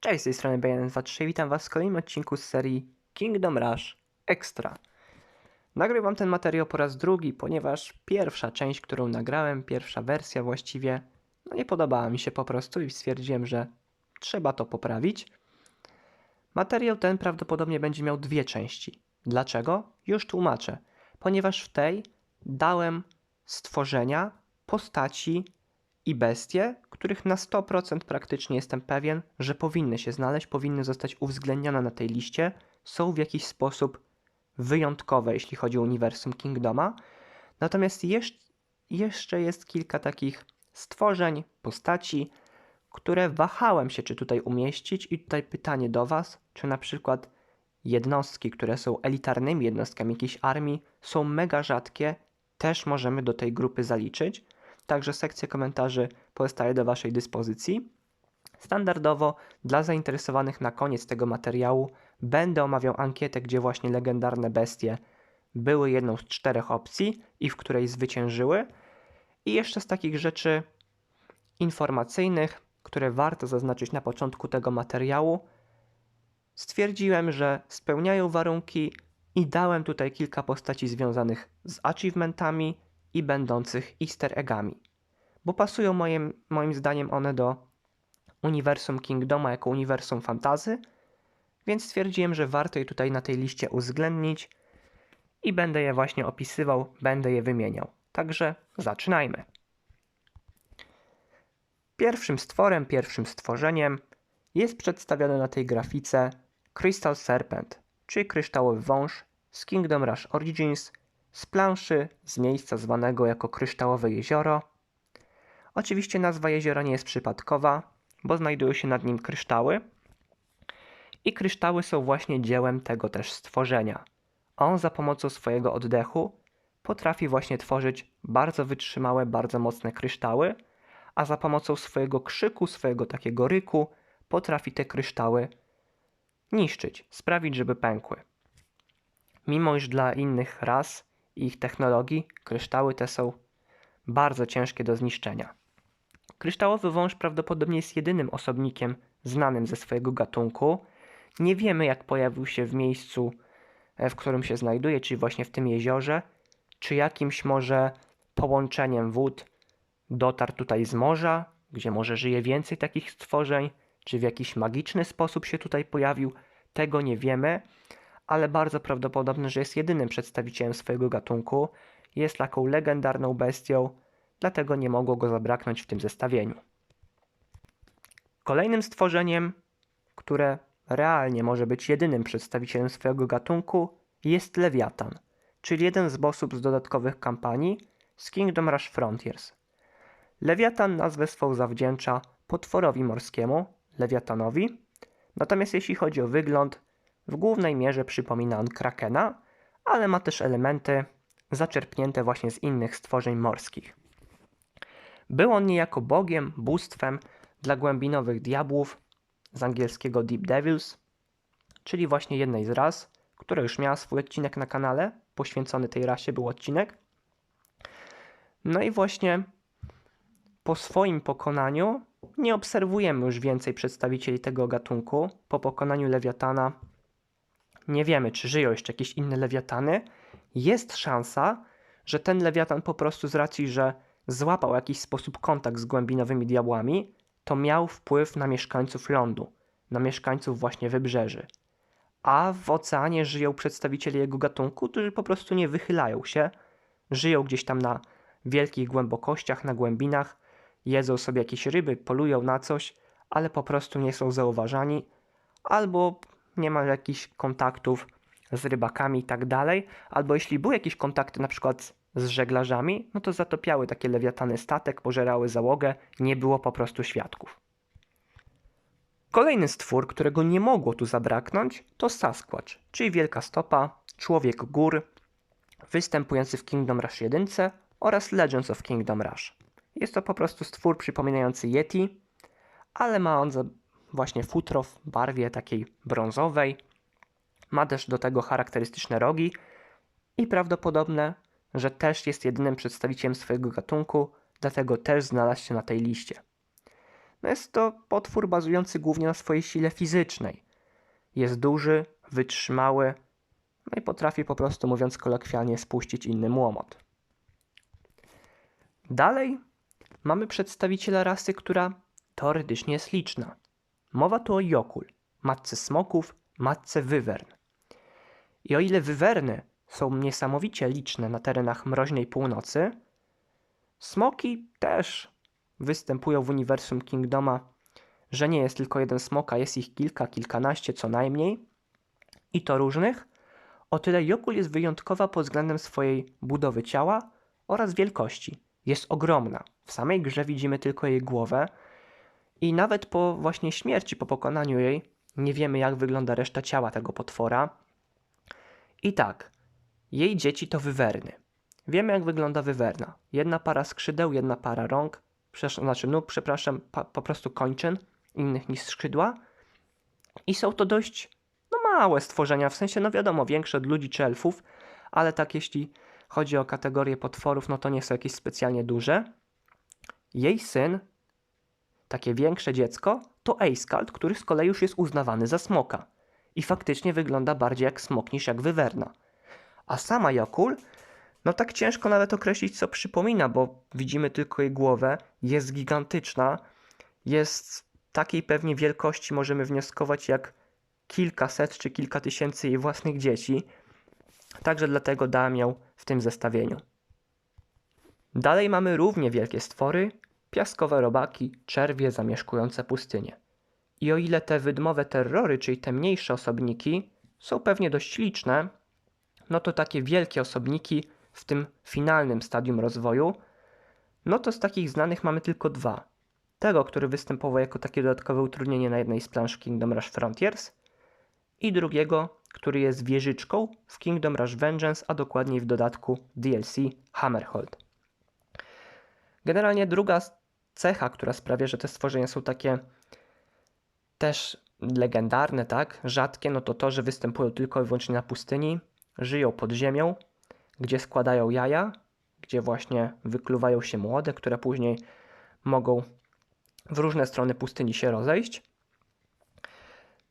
Cześć, z tej strony Bayan23, witam Was w kolejnym odcinku z serii Kingdom Rush Extra. Nagrywam ten materiał po raz drugi, ponieważ pierwsza część, którą nagrałem, pierwsza wersja właściwie, no nie podobała mi się po prostu i stwierdziłem, że trzeba to poprawić. Materiał ten prawdopodobnie będzie miał dwie części. Dlaczego? Już tłumaczę. Ponieważ w tej dałem stworzenia, postaci i bestie, których na 100% praktycznie jestem pewien, że powinny się znaleźć, powinny zostać uwzględnione na tej liście, są w jakiś sposób wyjątkowe, jeśli chodzi o uniwersum Kingdoma. Natomiast jeszcze, jest kilka takich stworzeń, postaci, które wahałem się, czy tutaj umieścić, i tutaj pytanie do Was, czy na przykład jednostki, które są elitarnymi jednostkami jakiejś armii, są mega rzadkie, też możemy do tej grupy zaliczyć. Także sekcja komentarzy pozostaje do Waszej dyspozycji. Standardowo dla zainteresowanych na koniec tego materiału będę omawiał ankietę, gdzie właśnie legendarne bestie były jedną z czterech opcji i w której zwyciężyły. I jeszcze z takich rzeczy informacyjnych, które warto zaznaczyć na początku tego materiału, stwierdziłem, że spełniają warunki i dałem tutaj kilka postaci związanych z achievementami i będących easter eggami. Bo pasują moim, moim zdaniem one do uniwersum Kingdoma jako uniwersum fantazy, więc stwierdziłem, że warto je tutaj na tej liście uwzględnić i będę je właśnie opisywał, będę je wymieniał. Także zaczynajmy. Pierwszym stworem, pierwszym stworzeniem jest przedstawiony na tej grafice Crystal Serpent, czyli kryształowy wąż z Kingdom Rush Origins z planszy z miejsca zwanego jako Kryształowe Jezioro. Oczywiście nazwa jeziora nie jest przypadkowa, bo znajdują się nad nim kryształy. I kryształy są właśnie dziełem tego też stworzenia. On za pomocą swojego oddechu potrafi właśnie tworzyć bardzo wytrzymałe, bardzo mocne kryształy, a za pomocą swojego krzyku, swojego takiego ryku potrafi te kryształy niszczyć, sprawić, żeby pękły. Mimo iż dla innych ras i ich technologii kryształy te są bardzo ciężkie do zniszczenia. Kryształowy wąż prawdopodobnie jest jedynym osobnikiem znanym ze swojego gatunku. Nie wiemy, jak pojawił się w miejscu, e, w którym się znajduje, czyli właśnie w tym jeziorze, czy jakimś może połączeniem wód dotarł tutaj z morza, gdzie może żyje więcej takich stworzeń, czy w jakiś magiczny sposób się tutaj pojawił, tego nie wiemy, ale bardzo prawdopodobne, że jest jedynym przedstawicielem swojego gatunku, jest taką legendarną bestią, dlatego nie mogło go zabraknąć w tym zestawieniu. Kolejnym stworzeniem, które realnie może być jedynym przedstawicielem swojego gatunku, jest Lewiatan, czyli jeden z bossów z dodatkowych kampanii z Kingdom Rush Frontiers. Lewiatan nazwę swą zawdzięcza potworowi morskiemu, Lewiatanowi, natomiast jeśli chodzi o wygląd, w głównej mierze przypomina on krakena, ale ma też elementy zaczerpnięte właśnie z innych stworzeń morskich. Był on niejako bogiem, bóstwem dla głębinowych diabłów, z angielskiego Deep Devils, czyli właśnie jednej z ras, która już miała swój odcinek na kanale, poświęcony tej rasie był odcinek. No i właśnie po swoim pokonaniu nie obserwujemy już więcej przedstawicieli tego gatunku. Po pokonaniu Lewiatana nie wiemy, czy żyją jeszcze jakieś inne lewiatany. Jest szansa, że ten lewiatan po prostu z racji, że złapał jakiś sposób kontakt z głębinowymi diabłami, to miał wpływ na mieszkańców lądu, na mieszkańców właśnie wybrzeży. A w oceanie żyją przedstawiciele jego gatunku, którzy po prostu nie wychylają się, żyją gdzieś tam na wielkich głębokościach, na głębinach, jedzą sobie jakieś ryby, polują na coś, ale po prostu nie są zauważani, albo nie ma jakichś kontaktów z rybakami i tak dalej, albo jeśli były jakieś kontakty na przykład z żeglarzami, no to zatopiały takie lewiatany statek, pożerały załogę, nie było po prostu świadków. Kolejny stwór, którego nie mogło tu zabraknąć, to Sasquatch, czyli wielka stopa, człowiek gór, występujący w Kingdom Rush 1 oraz Legends of Kingdom Rush. Jest to po prostu stwór przypominający Yeti, ale ma on właśnie futro w barwie takiej brązowej. Ma też do tego charakterystyczne rogi i prawdopodobne, że też jest jedynym przedstawicielem swojego gatunku, dlatego też znalazł się na tej liście. No jest to potwór bazujący głównie na swojej sile fizycznej. Jest duży, wytrzymały, no i potrafi po prostu, mówiąc kolokwialnie, spuścić inny łomot. Dalej mamy przedstawiciela rasy, która teoretycznie jest liczna. Mowa tu o Jokul, matce smoków, matce wywern. I o ile wywerny są niesamowicie liczne na terenach mroźnej północy, smoki też występują w uniwersum Kingdoma, że nie jest tylko jeden smok, a jest ich kilka, kilkanaście co najmniej i to różnych, o tyle Jokul jest wyjątkowa pod względem swojej budowy ciała oraz wielkości. Jest ogromna. W samej grze widzimy tylko jej głowę i nawet po właśnie śmierci, po pokonaniu jej, nie wiemy jak wygląda reszta ciała tego potwora. I tak, jej dzieci to wywerny. Wiemy jak wygląda wywerna. Jedna para skrzydeł, jedna para rąk, znaczy nóg, przepraszam, pa, po prostu kończyn, innych niż skrzydła. I są to dość no, małe stworzenia, w sensie, no wiadomo, większe od ludzi czy elfów, ale tak jeśli chodzi o kategorię potworów, no to nie są jakieś specjalnie duże. Jej syn, takie większe dziecko, to Eiskald, który z kolei już jest uznawany za smoka. I faktycznie wygląda bardziej jak smok niż jak wywerna. A sama Jokul, no tak ciężko nawet określić, co przypomina, bo widzimy tylko jej głowę, jest gigantyczna, jest takiej pewnie wielkości, możemy wnioskować, jak kilkaset czy kilka tysięcy jej własnych dzieci. Także dlatego dałem ją w tym zestawieniu. Dalej mamy równie wielkie stwory, piaskowe robaki, czerwie zamieszkujące pustynię. I o ile te wydmowe terrory, czyli te mniejsze osobniki, są pewnie dość liczne, no to takie wielkie osobniki w tym finalnym stadium rozwoju, no to z takich znanych mamy tylko dwa. Tego, który występował jako takie dodatkowe utrudnienie na jednej z plansz Kingdom Rush Frontiers i drugiego, który jest wieżyczką w Kingdom Rush Vengeance, a dokładniej w dodatku DLC Hammerhold. Generalnie druga cecha, która sprawia, że te stworzenia są takie też legendarne, tak, rzadkie, no to to, że występują tylko i wyłącznie na pustyni, żyją pod ziemią, gdzie składają jaja, gdzie właśnie wykluwają się młode, które później mogą w różne strony pustyni się rozejść.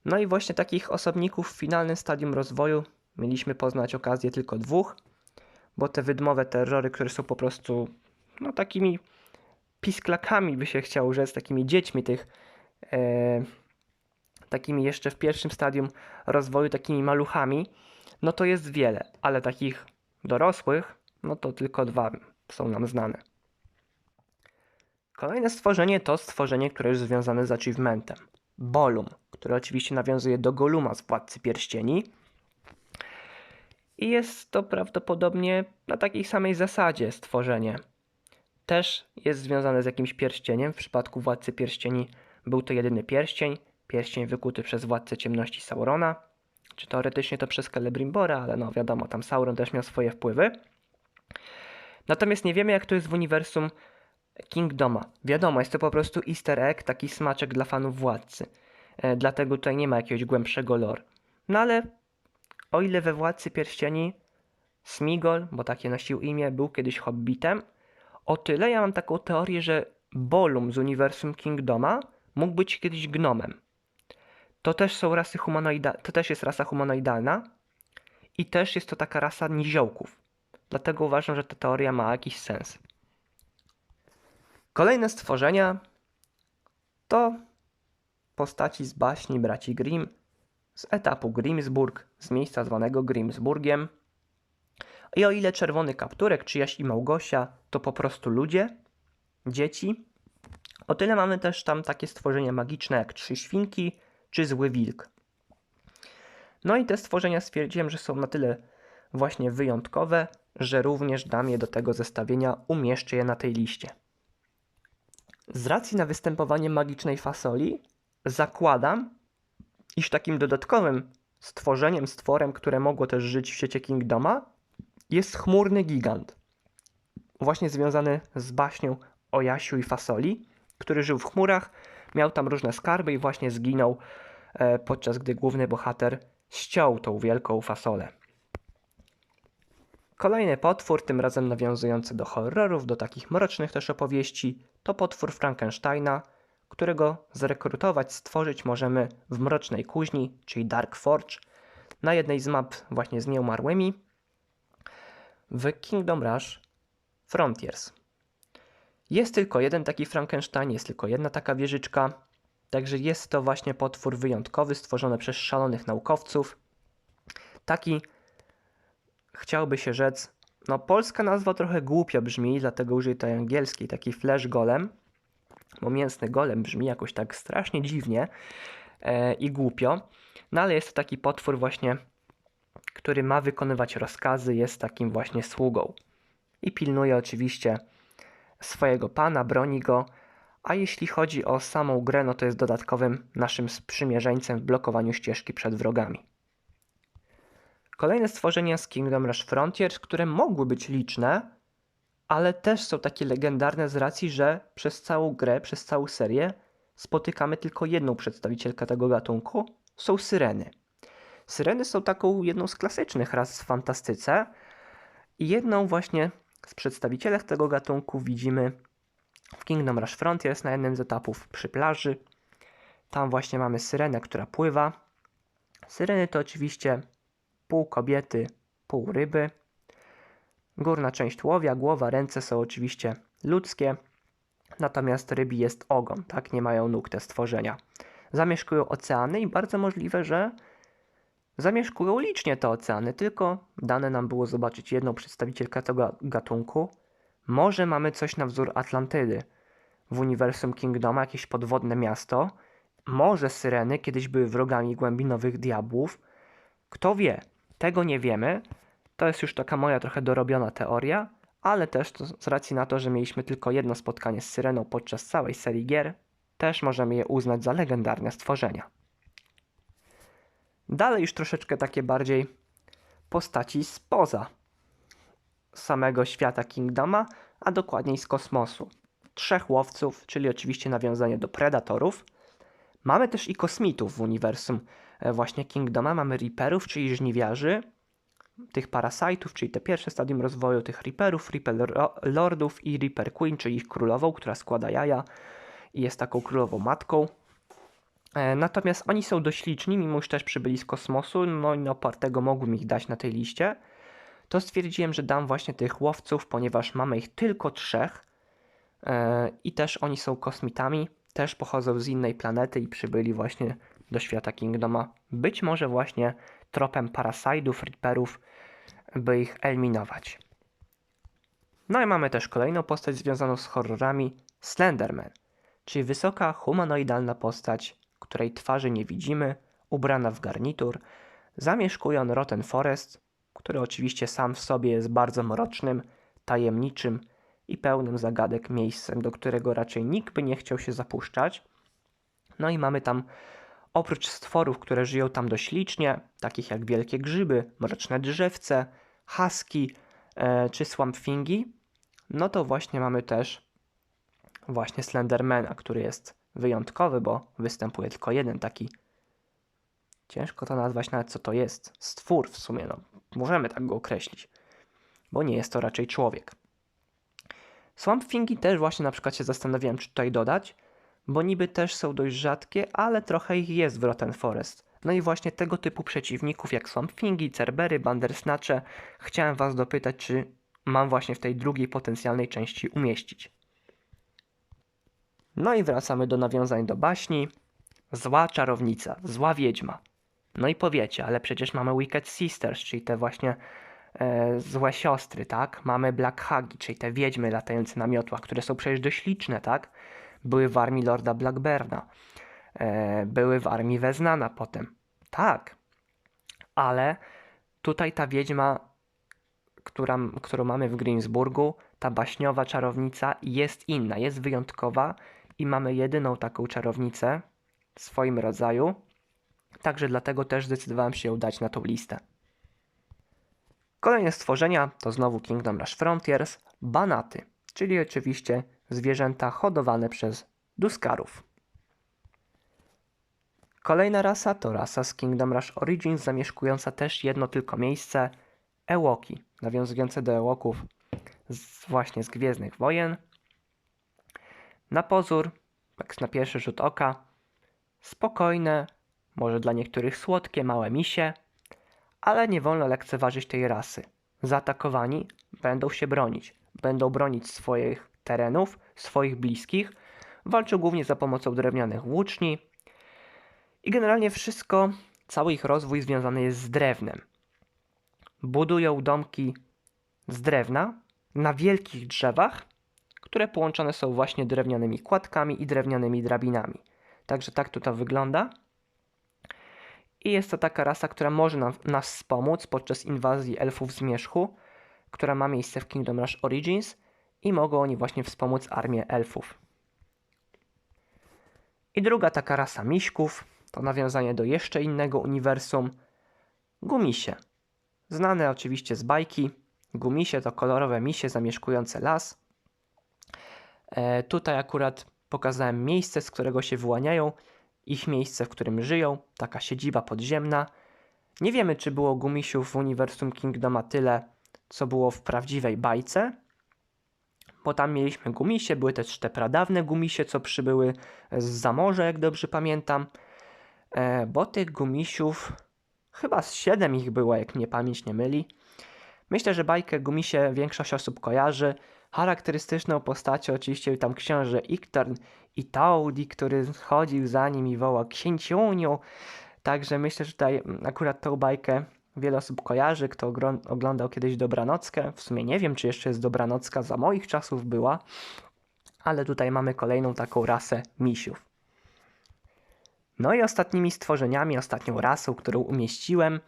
No i właśnie takich osobników w finalnym stadium rozwoju mieliśmy poznać okazję tylko dwóch, bo te wydmowe terrory, które są po prostu no takimi pisklakami by się chciało rzec, takimi dziećmi tych e, takimi jeszcze w pierwszym stadium rozwoju, takimi maluchami, no to jest wiele, ale takich dorosłych, no to tylko dwa są nam znane. Kolejne stworzenie to stworzenie, które jest związane z achievementem. Bolum, który oczywiście nawiązuje do Goluma z Władcy Pierścieni. I jest to prawdopodobnie na takiej samej zasadzie stworzenie. Też jest związane z jakimś pierścieniem. W przypadku Władcy Pierścieni był to jedyny pierścień, pierścień wykuty przez Władcę Ciemności Saurona, czy teoretycznie to przez Celebrimbora, ale no wiadomo, tam Sauron też miał swoje wpływy. Natomiast nie wiemy, jak to jest w uniwersum Kingdoma. Wiadomo, jest to po prostu easter egg, taki smaczek dla fanów Władcy. E, dlatego tutaj nie ma jakiegoś głębszego lore. No ale o ile we Władcy Pierścieni Smigol, bo takie nosił imię, był kiedyś hobbitem, o tyle ja mam taką teorię, że Bolum z uniwersum Kingdoma mógł być kiedyś gnomem. To też są rasy humanoida- to też jest rasa humanoidalna i też jest to taka rasa niziołków. Dlatego uważam, że ta teoria ma jakiś sens. Kolejne stworzenia to postaci z baśni braci Grimm z etapu Grimsburg, z miejsca zwanego Grimsburgiem. I o ile czerwony kapturek, czy Jaś i Małgosia to po prostu ludzie, dzieci, o tyle mamy też tam takie stworzenia magiczne jak trzy świnki czy zły wilk. No i te stworzenia stwierdziłem, że są na tyle właśnie wyjątkowe, że również dam je do tego zestawienia, umieszczę je na tej liście. Z racji na występowanie magicznej fasoli, zakładam, iż takim dodatkowym stworzeniem, stworem, które mogło też żyć w świecie Kingdoma, jest chmurny gigant. Właśnie związany z baśnią o Jasiu i Fasoli, który żył w chmurach, miał tam różne skarby i właśnie zginął, podczas gdy główny bohater ściął tą wielką fasolę. Kolejny potwór, tym razem nawiązujący do horrorów, do takich mrocznych też opowieści, to potwór Frankensteina, którego zrekrutować, stworzyć możemy w Mrocznej Kuźni, czyli Dark Forge, na jednej z map właśnie z nieumarłymi, w Kingdom Rush Frontiers. Jest tylko jeden taki Frankenstein, jest tylko jedna taka wieżyczka, także jest to właśnie potwór wyjątkowy, stworzony przez szalonych naukowców. Taki, chciałby się rzec, no polska nazwa trochę głupio brzmi, dlatego użyję tej angielskiej, taki flash golem, bo mięsny golem brzmi jakoś tak strasznie dziwnie e, i głupio, no ale jest to taki potwór właśnie, który ma wykonywać rozkazy, jest takim właśnie sługą. I pilnuje oczywiście swojego pana, broni go, a jeśli chodzi o samą grę, no to jest dodatkowym naszym sprzymierzeńcem w blokowaniu ścieżki przed wrogami. Kolejne stworzenia z Kingdom Rush Frontiers, które mogły być liczne, ale też są takie legendarne z racji, że przez całą grę, przez całą serię spotykamy tylko jedną przedstawicielkę tego gatunku, są syreny. Syreny są taką jedną z klasycznych ras w fantastyce i jedną właśnie z przedstawicielek tego gatunku widzimy w Kingdom Rush Frontiers na jednym z etapów przy plaży. Tam właśnie mamy syrenę, która pływa. Syreny to oczywiście pół kobiety, pół ryby. Górna część łowia, głowa, ręce są oczywiście ludzkie, natomiast rybi jest ogon, tak? Nie mają nóg te stworzenia. Zamieszkują oceany i bardzo możliwe, że zamieszkują licznie te oceany, tylko dane nam było zobaczyć jedną przedstawicielkę tego gatunku. Może mamy coś na wzór Atlantydy w uniwersum Kingdoma, jakieś podwodne miasto. Może syreny kiedyś były wrogami głębinowych diabłów. Kto wie? Tego nie wiemy. To jest już taka moja trochę dorobiona teoria, ale też to z racji na to, że mieliśmy tylko jedno spotkanie z Syreną podczas całej serii gier, też możemy je uznać za legendarne stworzenia. Dalej już troszeczkę takie bardziej postaci spoza samego świata Kingdoma, a dokładniej z kosmosu. Trzech łowców, czyli oczywiście nawiązanie do predatorów. Mamy też i kosmitów w uniwersum e, właśnie Kingdoma. Mamy Reaperów, czyli żniwiarzy, tych parasitów, czyli te pierwsze stadium rozwoju tych Reaperów, Reaper Lordów i Reaper Queen, czyli ich królową, która składa jaja i jest taką królową matką. E, natomiast oni są dość liczni, mimo że też przybyli z kosmosu, no i na opartego mogłem ich dać na tej liście. To stwierdziłem, że dam właśnie tych łowców, ponieważ mamy ich tylko trzech e, i też oni są kosmitami, też pochodzą z innej planety i przybyli właśnie do świata Kingdoma. Być może właśnie tropem Parasidów, Reaperów, by ich eliminować. No i mamy też kolejną postać związaną z horrorami, Slenderman, czyli wysoka, humanoidalna postać, której twarzy nie widzimy, ubrana w garnitur, zamieszkuje on Rotten Forest, który oczywiście sam w sobie jest bardzo mrocznym, tajemniczym i pełnym zagadek miejscem, do którego raczej nikt by nie chciał się zapuszczać. No i mamy tam Oprócz stworów, które żyją tam dość licznie, takich jak wielkie grzyby, mroczne drzewce, haski e, czy swampfingi, no to właśnie mamy też właśnie Slendermana, który jest wyjątkowy, bo występuje tylko jeden taki. Ciężko to nazwać nawet co to jest. Stwór w sumie, no. Możemy tak go określić, bo nie jest to raczej człowiek. Swampfingi też właśnie na przykład się zastanawiałem, czy tutaj dodać, bo niby też są dość rzadkie, ale trochę ich jest w Rotten Forest. No i właśnie tego typu przeciwników jak Swampfingi, Cerbery, Bandersnacze chciałem Was dopytać, czy mam właśnie w tej drugiej potencjalnej części umieścić. No i wracamy do nawiązań do baśni. Zła czarownica, zła wiedźma. No i powiecie, ale przecież mamy Wicked Sisters, czyli te właśnie e, złe siostry, tak? Mamy Black Hagi, czyli te wiedźmy latające na miotłach, które są przecież dość liczne, tak? były w armii Lorda Blackberna, e, były w armii Weznana potem. Tak, ale tutaj ta wiedźma, która, którą mamy w Greensburgu, ta baśniowa czarownica jest inna, jest wyjątkowa i mamy jedyną taką czarownicę w swoim rodzaju. Także dlatego też zdecydowałem się ją dać na tą listę. Kolejne stworzenia to znowu Kingdom Rush Frontiers, banaty, czyli oczywiście zwierzęta hodowane przez Duskarów. Kolejna rasa to rasa z Kingdom Rush Origins zamieszkująca też jedno tylko miejsce Ewoki, nawiązujące do Ewoków z, właśnie z Gwiezdnych Wojen. Na pozór tak na pierwszy rzut oka, spokojne, może dla niektórych słodkie, małe misie, ale nie wolno lekceważyć tej rasy. Zaatakowani będą się bronić. Będą bronić swoich terenów, swoich bliskich. Walczą głównie za pomocą drewnianych włóczni. I generalnie wszystko, cały ich rozwój związany jest z drewnem. Budują domki z drewna na wielkich drzewach, które połączone są właśnie drewnianymi kładkami i drewnianymi drabinami. Także tak to, to wygląda. I jest to taka rasa, która może nam, nas wspomóc podczas inwazji elfów zmierzchu, która ma miejsce w Kingdom Rush Origins i mogą oni właśnie wspomóc armię elfów. I druga taka rasa miśków to nawiązanie do jeszcze innego uniwersum gumisie. Znane oczywiście z bajki. Gumisie to kolorowe misie zamieszkujące las. E, tutaj akurat pokazałem miejsce, z którego się wyłaniają ich miejsce, w którym żyją, taka siedziba podziemna. Nie wiemy, czy było gumisiów w uniwersum Kingdoma tyle, co było w prawdziwej bajce, bo tam mieliśmy gumisie, były też te pradawne gumisie, co przybyły z zamorza, jak dobrze pamiętam, e, bo tych gumisiów chyba z siedem ich było, jak mnie pamięć nie myli. Myślę, że bajkę gumisie większość osób kojarzy. Charakterystyczną postacią oczywiście tam książę Iktarn i Taudi, który chodził za nim i wołał księciuniu. Także myślę, że tutaj akurat tą bajkę wiele osób kojarzy, kto oglądał kiedyś Dobranockę. W sumie nie wiem, czy jeszcze jest Dobranocka, za moich czasów była. Ale tutaj mamy kolejną taką rasę misiów. No i ostatnimi stworzeniami, ostatnią rasą, którą umieściłem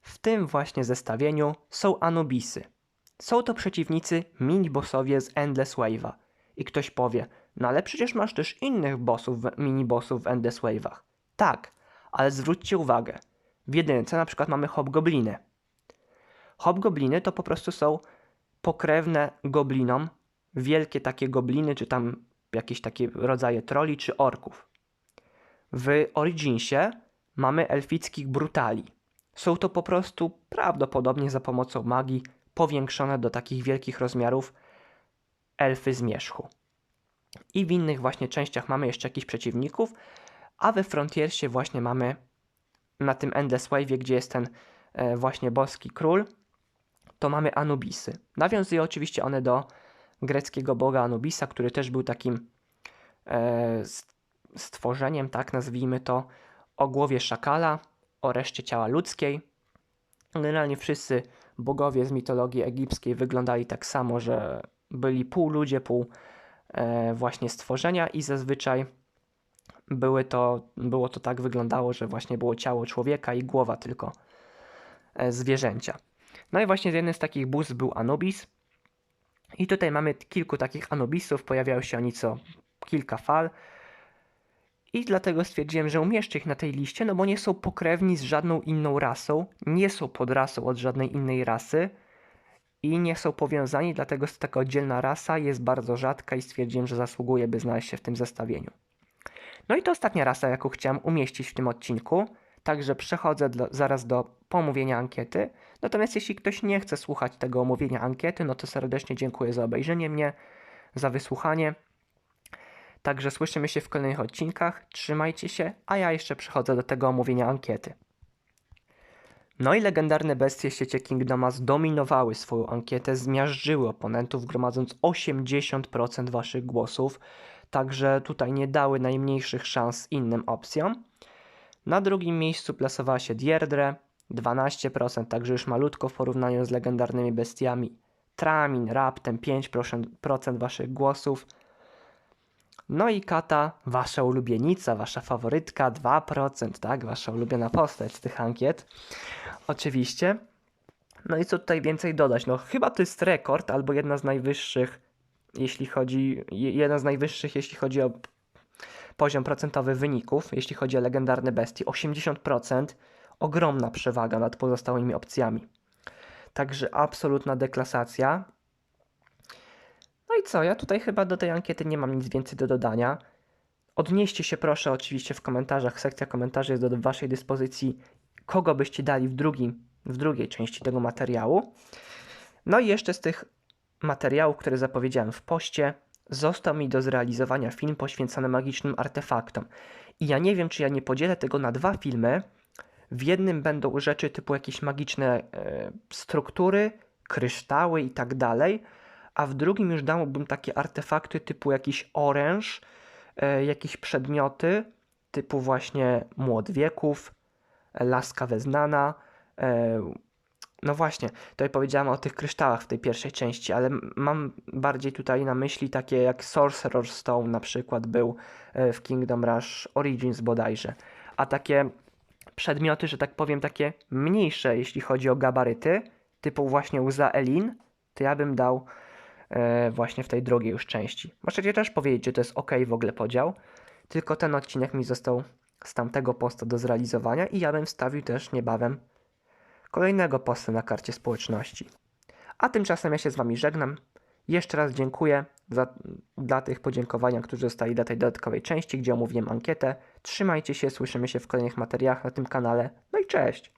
w tym właśnie zestawieniu są Anubisy. Są to przeciwnicy mini-bossowie z Endless Wave'a. I ktoś powie, no ale przecież masz też innych bossów, mini-bossów w Endless Wave'ach. Tak, ale zwróćcie uwagę. W jedynce na przykład mamy hobgobliny. Hobgobliny to po prostu są pokrewne goblinom, wielkie takie gobliny, czy tam jakieś takie rodzaje troli, czy orków. W Originsie mamy elfickich brutali. Są to po prostu prawdopodobnie za pomocą magii powiększone do takich wielkich rozmiarów elfy zmierzchu. I w innych właśnie częściach mamy jeszcze jakichś przeciwników, a we Frontiersie właśnie mamy na tym Endless Wave, gdzie jest ten e, właśnie boski król, to mamy Anubisy. Nawiązują oczywiście one do greckiego boga Anubisa, który też był takim e, stworzeniem, tak nazwijmy to, o głowie szakala, o reszcie ciała ludzkiej. Generalnie wszyscy bogowie z mitologii egipskiej wyglądali tak samo, że byli pół ludzie, pół e, właśnie stworzenia i zazwyczaj były to, było to tak wyglądało, że właśnie było ciało człowieka i głowa tylko e, zwierzęcia. No i właśnie jeden z takich bóz był Anubis. I tutaj mamy kilku takich Anubisów, pojawiają się oni co kilka fal. I dlatego stwierdziłem, że umieszczę ich na tej liście, no bo nie są pokrewni z żadną inną rasą, nie są podrasą od żadnej innej rasy i nie są powiązani, dlatego jest taka oddzielna rasa, jest bardzo rzadka i stwierdziłem, że zasługuje, by znaleźć się w tym zestawieniu. No i to ostatnia rasa, jaką chciałem umieścić w tym odcinku, także przechodzę do, zaraz do pomówienia ankiety. Natomiast jeśli ktoś nie chce słuchać tego omówienia ankiety, no to serdecznie dziękuję za obejrzenie mnie, za wysłuchanie. Także słyszymy się w kolejnych odcinkach. Trzymajcie się, a ja jeszcze przechodzę do tego omówienia ankiety. No i legendarne bestie w świecie Kingdoma zdominowały swoją ankietę, zmiażdżyły oponentów, gromadząc 80% waszych głosów, także tutaj nie dały najmniejszych szans innym opcjom. Na drugim miejscu plasowała się Dierdre, 12%, także już malutko w porównaniu z legendarnymi bestiami. Tramin, raptem 5% waszych głosów. No i Kata, wasza ulubienica, wasza faworytka, 2%, tak? Wasza ulubiona postać z tych ankiet. Oczywiście. No i co tutaj więcej dodać? No chyba to jest rekord, albo jedna z najwyższych, jeśli chodzi, jedna z najwyższych, jeśli chodzi o poziom procentowy wyników, jeśli chodzi o legendarne bestie. 80%, ogromna przewaga nad pozostałymi opcjami. Także absolutna deklasacja. Co? Ja tutaj chyba do tej ankiety nie mam nic więcej do dodania. Odnieście się proszę oczywiście w komentarzach. Sekcja komentarzy jest do Waszej dyspozycji. Kogo byście dali w, drugim, w drugiej części tego materiału. No i jeszcze z tych materiałów, które zapowiedziałem w poście, został mi do zrealizowania film poświęcony magicznym artefaktom. I ja nie wiem, czy ja nie podzielę tego na dwa filmy. W jednym będą rzeczy typu jakieś magiczne e, struktury, kryształy i tak dalej, a w drugim już dałbym takie artefakty typu jakiś oręż, e, jakieś przedmioty typu właśnie młot wieków, laska weznana. E, no właśnie, tutaj powiedziałem o tych kryształach w tej pierwszej części, ale mam bardziej tutaj na myśli takie jak Sorcerer's Stone na przykład był e, w Kingdom Rush Origins bodajże. A takie przedmioty, że tak powiem, takie mniejsze, jeśli chodzi o gabaryty, typu właśnie łza Elin, to ja bym dał właśnie w tej drugiej już części. Możecie też powiedzieć, czy to jest ok w ogóle podział, tylko ten odcinek mi został z tamtego posta do zrealizowania i ja bym wstawił też niebawem kolejnego posta na karcie społeczności. A tymczasem ja się z Wami żegnam. Jeszcze raz dziękuję za, dla tych podziękowania, którzy zostali dla tej dodatkowej części, gdzie omówiłem ankietę. Trzymajcie się, słyszymy się w kolejnych materiałach na tym kanale. No i cześć!